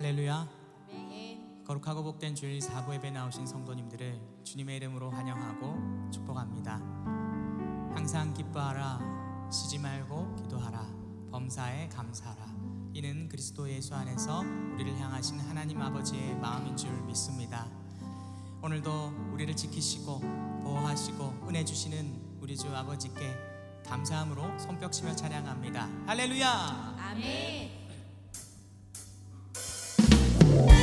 할렐루야. 거룩하고 복된 주일 사부 예배 나오신 성도님들을 주님의 이름으로 환영하고 축복합니다. 항상 기뻐하라, 쉬지 말고 기도하라, 범사에 감사하라. 이는 그리스도 예수 안에서 우리를 향하신 하나님 아버지의 마음인 줄 믿습니다. 오늘도 우리를 지키시고 보호하시고 은혜 주시는 우리 주 아버지께 감사함으로 손뼉치며 찬양합니다. 할렐루야! 아멘. 주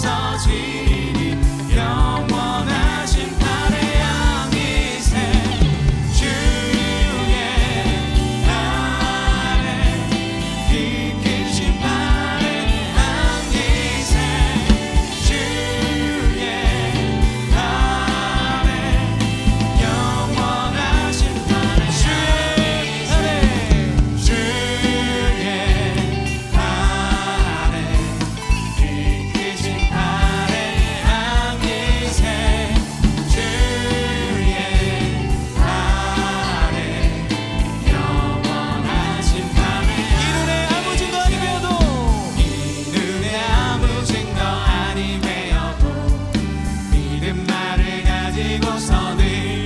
없어지리. надій посади.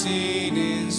쏟아